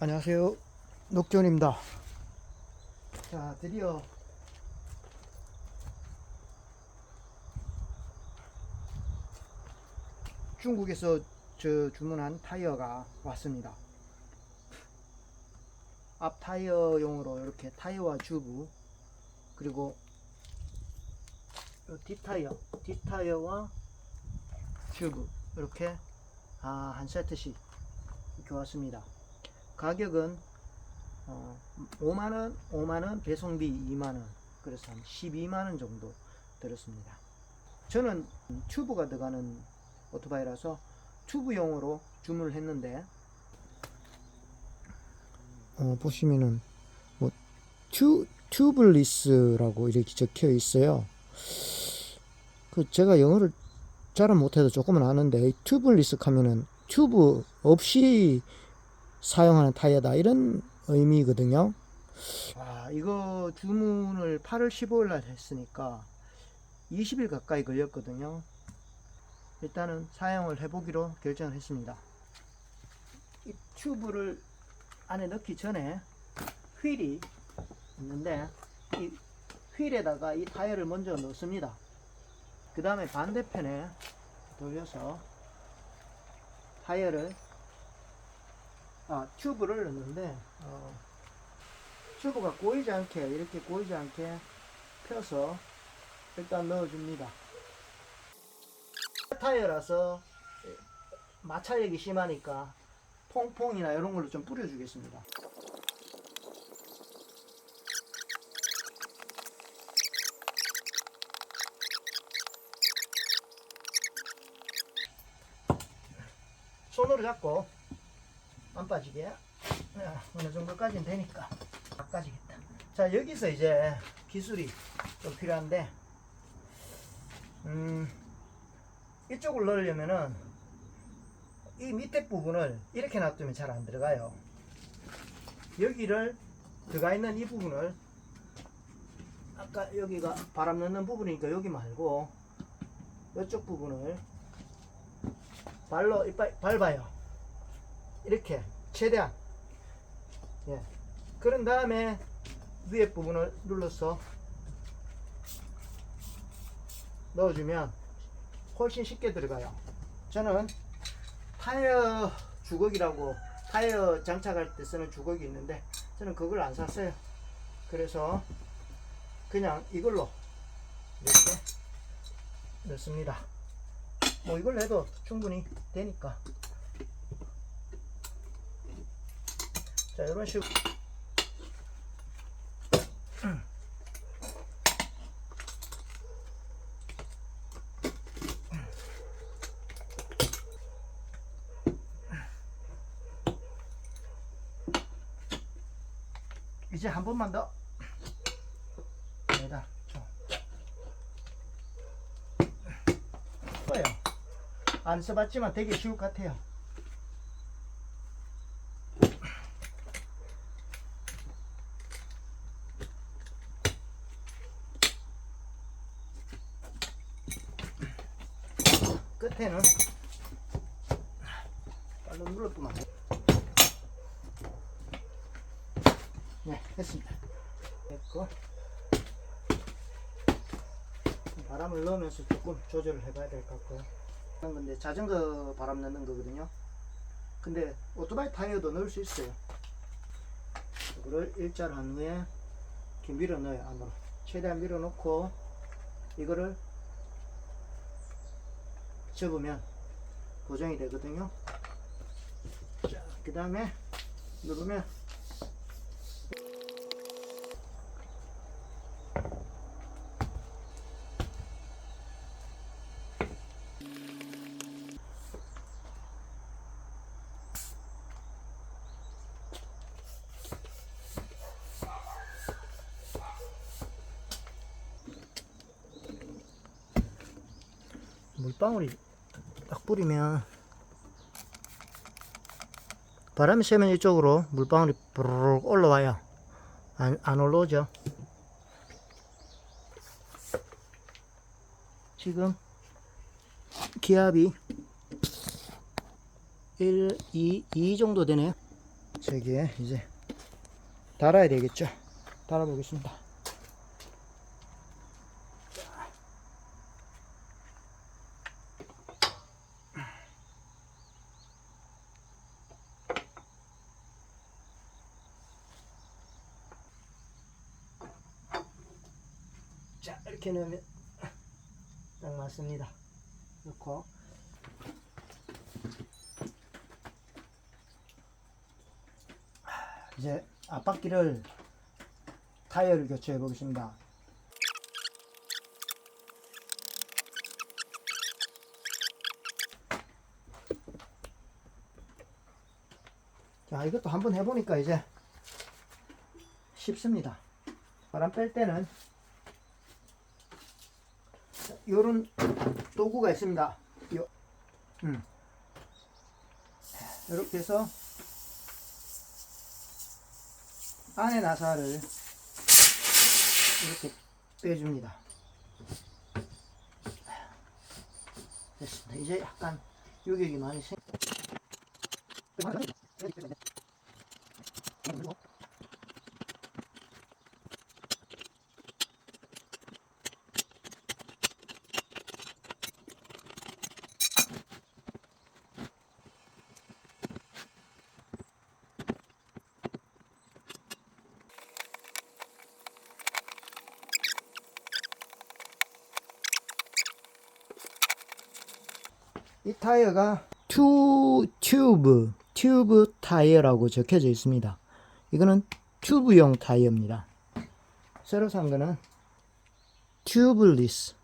안녕하세요. 녹존입니다. 자, 드디어 중국에서 저 주문한 타이어가 왔습니다. 앞 타이어용으로 이렇게 타이어와 주부 그리고 요 뒷타이어, 뒷타이어와 주부 이렇게 아, 한 세트씩 이렇게 왔습니다. 가격은 어, 5만원, 5만원, 배송비 2만원, 그래서 한 12만원 정도 들었습니다. 저는 튜브가 들어가는 오토바이라서 튜브용으로 주문을 했는데, 어, 보시면은, 뭐, 튜, 튜블리스라고 이렇게 적혀 있어요. 그, 제가 영어를 잘은 못해도 조금은 아는데, 이 튜블리스 하면은 튜브 없이 사용하는 타이어다 이런 의미거든요. 아 이거 주문을 8월 15일 날 했으니까 20일 가까이 걸렸거든요. 일단은 사용을 해보기로 결정을 했습니다. 이 튜브를 안에 넣기 전에 휠이 있는데 이 휠에다가 이 타이어를 먼저 넣습니다. 그 다음에 반대편에 돌려서 타이어를 아, 튜브를 넣는데 어, 튜브가 꼬이지 않게 이렇게 꼬이지 않게 펴서 일단 넣어줍니다. 타이어라서 마찰력이 심하니까 퐁퐁이나 이런 걸로 좀 뿌려주겠습니다. 손으로 잡고 안 빠지게. 야, 어느 정도까지는 되니까 안 빠지겠다. 자 여기서 이제 기술이 좀 필요한데 음 이쪽을 넣으려면은 이 밑에 부분을 이렇게 놔두면 잘 안 들어가요. 여기를 들어가 있는 이 부분을 아까 여기가 바람 넣는 부분이니까 여기 말고 이쪽 부분을 발로 밟아요 이렇게 최대한. 예. 그런 다음에 위에 부분을 눌러서 넣어주면 훨씬 쉽게 들어가요. 저는 타이어 주걱이라고 타이어 장착할 때 쓰는 주걱이 있는데 저는 그걸 안 샀어요. 그래서 그냥 이걸로 이렇게 넣습니다. 뭐 이걸 해도 충분히 되니까 자 이런 식으로. 이제 한 번만 더. 여기다 좀. 써요. 안 써봤지만 되게 쉬울 것 같아요 끝에는 빨로 돼. 네, 됐습니다. 됐고 바람을 넣으면서 조금 조절을 해봐야 될 것 같고요. 하는 건데 자전거 바람 넣는 거거든요. 근데 오토바이 타이어도 넣을 수 있어요. 이거를 일자로 한 후에 이렇게 밀어 넣어요 안으로. 최대한 밀어 놓고 이거를 접으면 고정이 되거든요. 자, 그 다음에 누르면 물방울이 딱 뿌리면 바람이 세면 이쪽으로 물방울이 부르륵 올라와요. 안, 안 올라오죠. 지금 기압이 1, 2, 2 정도 되네. 저기에 이제 달아야 되겠죠. 달아보겠습니다. 자, 이렇게 넣으면 딱 맞습니다. 넣고 이제 앞바퀴를 타이어를 교체해 보겠습니다. 자, 이것도 한번 해보니까 이제 쉽습니다. 바람 뺄 때는 요런 도구가 있습니다. 요, 음. 이렇게 해서 안에 나사를 이렇게 빼줍니다. 됐습니다. 이제 약간 유격이 많이 생. 이 타이어가 투 튜브 튜브 타이어라고 적혀져 있습니다. 이거는 튜브용 타이어입니다. 새로 산 거는 튜블리스